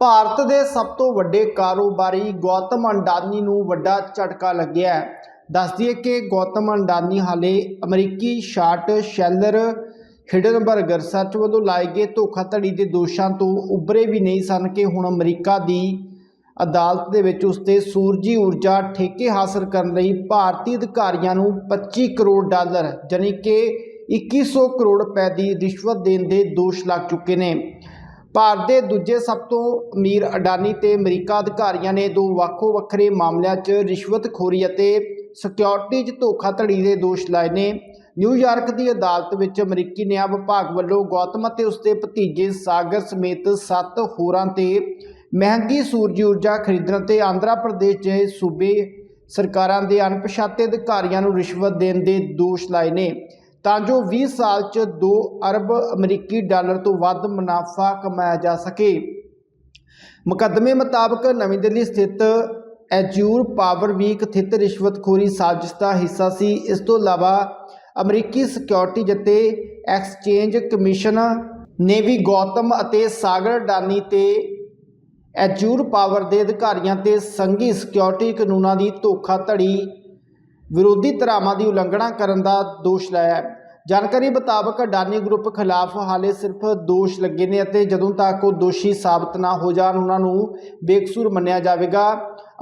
ਭਾਰਤ ਦੇ ਸਭ ਤੋਂ ਵੱਡੇ ਕਾਰੋਬਾਰੀ ਗੌਤਮ ਅੰਡਾਨੀ ਨੂੰ ਵੱਡਾ ਝਟਕਾ ਲੱਗਿਆ ਹੈ। ਦੱਸ ਦਈਏ ਕਿ ਗੌਤਮ ਅੰਡਾਨੀ ਹਾਲੇ ਅਮਰੀਕੀ ਸ਼ਾਰਟ ਸ਼ੈਲਰ ਹਿਡਨਬਰਗ ਰਿਸਰਚ ਵੱਲੋਂ ਲਾਏ ਗਏ ਧੋਖਾਧੜੀ ਦੇ ਦੋਸ਼ਾਂ ਤੋਂ ਉੱਭਰੇ ਵੀ ਨਹੀਂ ਸਨ ਕਿ ਹੁਣ ਅਮਰੀਕਾ ਦੀ ਅਦਾਲਤ ਦੇ ਵਿੱਚ ਉਸ 'ਤੇ ਸੂਰਜੀ ਊਰਜਾ ਠੇਕੇ ਹਾਸਲ ਕਰਨ ਲਈ ਭਾਰਤੀ ਅਧਿਕਾਰੀਆਂ ਨੂੰ 25 ਕਰੋੜ ਡਾਲਰ, ਜਾਣੀ ਕਿ 2100 ਕਰੋੜ ਰੁਪਏ ਦੀ ਰਿਸ਼ਵਤ ਦੇਣ ਦੇ ਦੋਸ਼ ਲੱਗ ਚੁੱਕੇ ਨੇ। ਭਾਰਤ ਦੇ ਦੂਜੇ ਸਭ ਤੋਂ ਅਮੀਰ ਅਡਾਨੀ ਤੇ ਅਮਰੀਕਾ ਅਧਿਕਾਰੀਆਂ ਨੇ ਦੋ ਵੱਖੋ ਵੱਖਰੇ ਮਾਮਲਿਆਂ 'ਚ ਰਿਸ਼ਵਤਖੋਰੀ ਅਤੇ ਸਿਕਿਉਰਿਟੀ 'ਚ ਧੋਖਾਧੜੀ ਦੇ ਦੋਸ਼ ਲਾਏ ਨੇ। ਨਿਊਯਾਰਕ ਦੀ ਅਦਾਲਤ ਵਿੱਚ ਅਮਰੀਕੀ ਨਿਆਂ ਵਿਭਾਗ ਵੱਲੋਂ ਗੌਤਮ ਅਤੇ ਉਸਦੇ ਭਤੀਜੇ ਸਾਗਰ ਸਮੇਤ 7 ਹੋਰਾਂ ਤੇ ਮਹਿੰਗੀ ਸੂਰਜੀ ਊਰਜਾ ਖਰੀਦਣ ਤੇ ਆਂਧਰਾ ਪ੍ਰਦੇਸ਼ ਦੇ ਸੂਬੇ ਸਰਕਾਰਾਂ ਦੇ ਅਣਪਛਾਤੇ ਅਧਿਕਾਰੀਆਂ ਨੂੰ ਰਿਸ਼ਵਤ ਦੇਣ ਦੇ ਦੋਸ਼ ਲਾਏ ਨੇ। ਤਾਂ ਜੋ 20 ਸਾਲ 'ਚ 2 ਅਰਬ ਅਮਰੀਕੀ ਡਾਲਰ ਤੋਂ ਵੱਧ ਮੁਨਾਫਾ ਕਮਾਇਆ ਜਾ ਸਕੇ। ਮੁਕੱਦਮੇ ਮੁਤਾਬਕ ਨਵੀਂ ਦਿੱਲੀ ਸਥਿਤ ਐਜੂਰ ਪਾਵਰ ਵੀਕ ਕਥਿਤ ਰਿਸ਼ਵਤਖੋਰੀ ਸਾਜ਼ਿਸ਼ ਦਾ ਹਿੱਸਾ ਸੀ। ਇਸ ਤੋਂ ਇਲਾਵਾ ਅਮਰੀਕੀ ਸਿਕਿਉਰਿਟੀ ਜਤੇ ਐਕਸਚੇਂਜ ਕਮਿਸ਼ਨ ਨੇ ਵੀ ਗੌਤਮ ਅਤੇ ਸਾਗਰ ਡਾਨੀ ਤੇ ਐਜੂਰ ਪਾਵਰ ਦੇ ਅਧਿਕਾਰੀਆਂ ਤੇ ਸੰਘੀ ਸਿਕਿਉਰਿਟੀ ਕਾਨੂੰਨਾਂ ਦੀ ਧੋਖਾਧੜੀ ਵਿਰੋਧੀ ਧਰਾਵਾਂ ਦੀ ਉਲੰਘਣਾ ਕਰਨ ਦਾ ਦੋਸ਼ ਲਾਇਆ ਹੈ। ਜਾਣਕਾਰੀ ਮੁਤਾਬਕ ਅਡਾਨੀ ਗਰੁੱਪ ਖਿਲਾਫ ਹਾਲੇ ਸਿਰਫ ਦੋਸ਼ ਲੱਗੇ ਨੇ ਅਤੇ ਜਦੋਂ ਤੱਕ ਉਹ ਦੋਸ਼ੀ ਸਾਬਤ ਨਾ ਹੋ ਜਾਣ, ਉਹਨਾਂ ਨੂੰ ਬੇਕਸੂਰ ਮੰਨਿਆ ਜਾਵੇਗਾ।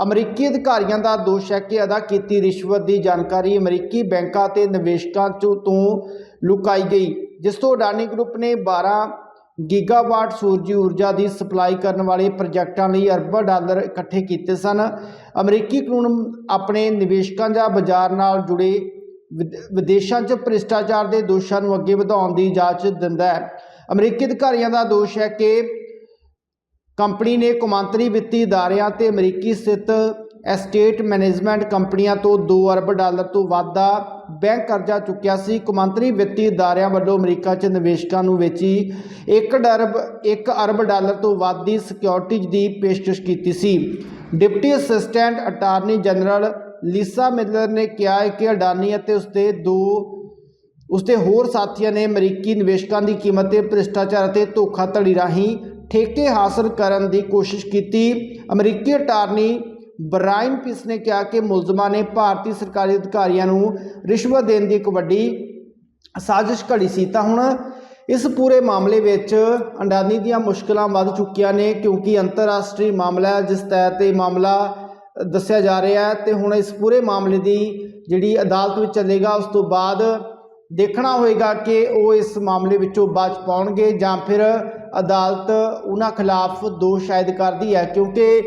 ਅਮਰੀਕੀ ਅਧਿਕਾਰੀਆਂ ਦਾ ਦੋਸ਼ ਹੈ ਕਿ ਅਦਾ ਕੀਤੀ ਰਿਸ਼ਵਤ ਦੀ ਜਾਣਕਾਰੀ ਅਮਰੀਕੀ ਬੈਂਕਾਂ ਤੇ ਨਿਵੇਸ਼ਕਾਂ ਚੋਂ ਤੋਂ ਲੁਕਾਈ ਗਈ, ਜਿਸ ਤੋਂ ਅਡਾਨੀ ਗਰੁੱਪ ਨੇ 12 ਗੀਗਾਵਾਟ ਸੂਰਜੀ ਊਰਜਾ ਦੀ ਸਪਲਾਈ ਕਰਨ ਵਾਲੇ ਪ੍ਰੋਜੈਕਟਾਂ ਲਈ ਅਰਬਾਂ ਡਾਲਰ ਇਕੱਠੇ ਕੀਤੇ ਸਨ। ਅਮਰੀਕੀ ਕਾਨੂੰਨ ਆਪਣੇ ਨਿਵੇਸ਼ਕਾਂ ਜਾਂ ਬਾਜ਼ਾਰ ਨਾਲ ਜੁੜੇ ਵਿਦ- ਵਿਦੇਸ਼ਾਂ 'ਚ ਭ੍ਰਿਸ਼ਟਾਚਾਰ ਦੇ ਦੋਸ਼ਾਂ ਨੂੰ ਅੱਗੇ ਵਧਾਉਣ ਦੀ ਇਜਾਜ਼ਤ ਦਿੰਦਾ ਹੈ। ਅਮਰੀਕੀ ਅਧਿਕਾਰੀਆਂ ਦਾ ਦੋਸ਼ ਹੈ ਕਿ ਕੰਪਨੀ ਨੇ ਕੌਮਾਂਤਰੀ ਵਿੱਤੀ ਅਦਾਰਿਆਂ ਤੇ ਅਮਰੀਕੀ ਸਥਿਤ ਐਸਟੇਟ ਮੈਨੇਜਮੈਂਟ ਕੰਪਨੀਆਂ ਤੋਂ 2 ਅਰਬ ਡਾਲਰ ਤੋਂ ਵੱਧ ਦਾ ਬੈਂਕ ਕਰਜ਼ਾ ਚੁੱਕਿਆ ਸੀ। ਕੌਮਾਂਤਰੀ ਵਿੱਤੀ ਅਦਾਰਿਆਂ ਵੱਲੋਂ ਅਮਰੀਕਾ 'ਚ ਨਿਵੇਸ਼ਕਾਂ ਨੂੰ ਵੇਚੀ 1 ਅਰਬ 1 ਅਰਬ ਡਾਲਰ ਤੋਂ ਵੱਧ ਦੀ ਸਿਕਿਉਰਿਟੀਜ਼ ਦੀ ਪੇਸ਼ਕਸ਼ ਕੀਤੀ ਸੀ। Deputy assistant attorney general Lisa Miller ਨੇ ਕਿਹਾ ਕਿ ਅਡਾਨੀ ਅਤੇ ਉਸਦੇ ਦੋ, ਉਸਦੇ ਹੋਰ ਸਾਥੀਆਂ ਨੇ ਅਮਰੀਕੀ ਨਿਵੇਸ਼ਕਾਂ ਦੀ ਕੀਮਤ ਤੇ ਭ੍ਰਿਸ਼ਟਾਚਾਰ ਅਤੇ ਧੋਖਾਧੜੀ ਰਾਹੀਂ ਠੇਕੇ ਹਾਸਲ ਕਰਨ ਦੀ ਕੋਸ਼ਿਸ਼ ਕੀਤੀ। ਅਮਰੀਕੀ ਅਟਾਰਨੀ ਬਰਾਇਨ ਪਿਸ ਨੇ ਕਿਹਾ ਕਿ ਮੁਲਜ਼ਮਾਂ ਨੇ ਭਾਰਤੀ ਸਰਕਾਰੀ ਅਧਿਕਾਰੀਆਂ ਨੂੰ ਰਿਸ਼ਵਤ ਦੇਣ ਦੀ ਇੱਕ ਵੱਡੀ ਸਾਜ਼ਿਸ਼ ਘੜੀ ਸੀ। ਤਾਂ ਹੁਣ ਇਸ ਪੂਰੇ ਮਾਮਲੇ ਵਿੱਚ ਅੰਡਾਨੀ ਦੀਆਂ ਮੁਸ਼ਕਲਾਂ ਵੱਧ ਚੁੱਕੀਆਂ ਨੇ ਕਿਉਂਕਿ ਅੰਤਰਰਾਸ਼ਟਰੀ ਮਾਮਲਾ ਜਿਸ ਤਹਿਤ ਇਹ ਮਾਮਲਾ ਦੱਸਿਆ ਜਾ ਰਿਹਾ ਹੈ ਤੇ ਹੁਣ ਇਸ ਪੂਰੇ ਮਾਮਲੇ ਦੀ ਜਿਹੜੀ ਅਦਾਲਤ ਵਿੱਚ ਚੱਲੇਗਾ, ਉਸ ਤੋਂ ਬਾਅਦ ਦੇਖਣਾ ਹੋਏਗਾ ਕਿ ਉਹ ਇਸ ਮਾਮਲੇ ਵਿੱਚੋਂ ਬਚ ਪਾਉਣਗੇ ਜਾਂ ਫਿਰ ਅਦਾਲਤ ਉਹਨਾਂ ਖਿਲਾਫ ਦੋਸ਼ ਸ਼ਾਇਦ ਕਰਦੀ ਹੈ। ਕਿਉਂਕਿ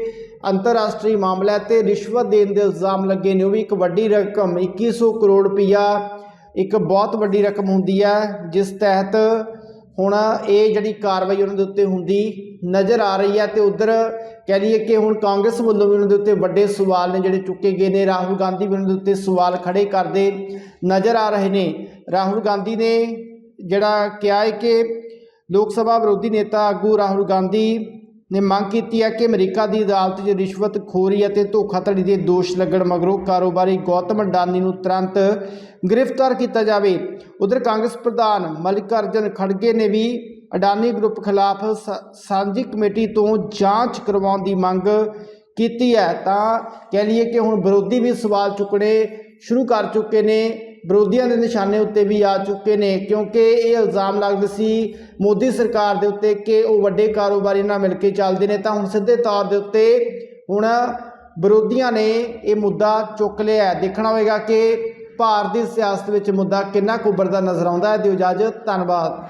ਅੰਤਰਰਾਸ਼ਟਰੀ ਮਾਮਲਾ ਤੇ ਰਿਸ਼ਵਤ ਦੇਣ ਦੇ ਇਲਜ਼ਾਮ ਲੱਗੇ ਨੇ। ਉਹ ਵੀ ਇੱਕ ਵੱਡੀ ਰਕਮ 2100 ਕਰੋੜ ਰੁਪਈਆ, ਇੱਕ ਬਹੁਤ ਵੱਡੀ ਰਕਮ ਹੁੰਦੀ ਹੈ, ਜਿਸ ਤਹਿਤ ਹੁਣ ਇਹ ਜਿਹੜੀ ਕਾਰਵਾਈ ਉਹਨਾਂ ਦੇ ਉੱਤੇ ਹੁੰਦੀ ਨਜ਼ਰ ਆ ਰਹੀ ਹੈ। ਤੇ ਉਧਰ ਕਹਿ ਲਈਏ ਕਿ ਹੁਣ ਕਾਂਗਰਸ ਵੱਲੋਂ ਵੀ ਉਹਨਾਂ ਦੇ ਉੱਤੇ ਵੱਡੇ ਸਵਾਲ ਨੇ ਜਿਹੜੇ ਚੁੱਕੇ ਗਏ ਨੇ। ਰਾਹੁਲ ਗਾਂਧੀ ਵੀ ਉਹਨਾਂ ਦੇ ਉੱਤੇ ਸਵਾਲ ਖੜੇ ਕਰਦੇ ਨਜ਼ਰ ਆ ਰਹੇ ਨੇ। ਰਾਹੁਲ ਗਾਂਧੀ ਨੇ ਜਿਹੜਾ ਕਿਹਾ ਹੈ ਕਿ ਲੋਕ ਸਭਾ ਵਿਰੋਧੀ ਨੇਤਾ ਆਗੂ ਰਾਹੁਲ ਗਾਂਧੀ ਨੇ ਮੰਗ ਕੀਤੀ ਹੈ ਕਿ ਅਮਰੀਕਾ ਦੀ ਅਦਾਲਤ 'ਚ ਰਿਸ਼ਵਤਖੋਰੀ ਅਤੇ ਧੋਖਾਧੜੀ ਦੇ ਦੋਸ਼ ਲੱਗਣ ਮਗਰੋਂ ਕਾਰੋਬਾਰੀ ਗੌਤਮ ਅਡਾਨੀ ਨੂੰ ਤੁਰੰਤ ਗ੍ਰਿਫਤਾਰ ਕੀਤਾ ਜਾਵੇ। ਉਧਰ ਕਾਂਗਰਸ ਪ੍ਰਧਾਨ ਮਲਿਕਾਰਜਨ ਖੜਗੇ ਨੇ ਵੀ ਅਡਾਨੀ ਗਰੁੱਪ ਖਿਲਾਫ ਸ- ਸਾਂਝੀ ਕਮੇਟੀ ਤੋਂ ਜਾਂਚ ਕਰਵਾਉਣ ਦੀ ਮੰਗ ਕੀਤੀ ਹੈ। ਤਾਂ ਕਹਿ ਲਈਏ ਕਿ ਹੁਣ ਵਿਰੋਧੀ ਵੀ ਸਵਾਲ ਚੁੱਕਣੇ ਸ਼ੁਰੂ ਕਰ ਚੁੱਕੇ ਨੇ। ਵਿਰੋਧੀਆਂ ਦੇ ਨਿਸ਼ਾਨੇ ਉੱਤੇ ਵੀ ਆ ਚੁੱਕੇ ਨੇ, ਕਿਉਂਕਿ ਇਹ ਇਲਜ਼ਾਮ ਲੱਗਦੇ ਸੀ ਮੋਦੀ ਸਰਕਾਰ ਦੇ ਉੱਤੇ ਕਿ ਉਹ ਵੱਡੇ ਕਾਰੋਬਾਰੀ ਨਾਲ ਮਿਲ ਕੇ ਚੱਲਦੇ ਨੇ। ਤਾਂ ਹੁਣ ਸਿੱਧੇ ਤੌਰ ਦੇ ਉੱਤੇ ਹੁਣ ਵਿਰੋਧੀਆਂ ਨੇ ਇਹ ਮੁੱਦਾ ਚੁੱਕ ਲਿਆ ਦੇਖਣਾ ਹੋਵੇਗਾ ਕਿ ਭਾਰਤ ਦੀ ਸਿਆਸਤ ਵਿੱਚ ਮੁੱਦਾ ਕਿੰਨਾ ਕੁ ਉੱਭਰਦਾ ਨਜ਼ਰ ਆਉਂਦਾ ਹੈ। ਦਿਓ ਇਜਾਜ਼ਤ, ਧੰਨਵਾਦ।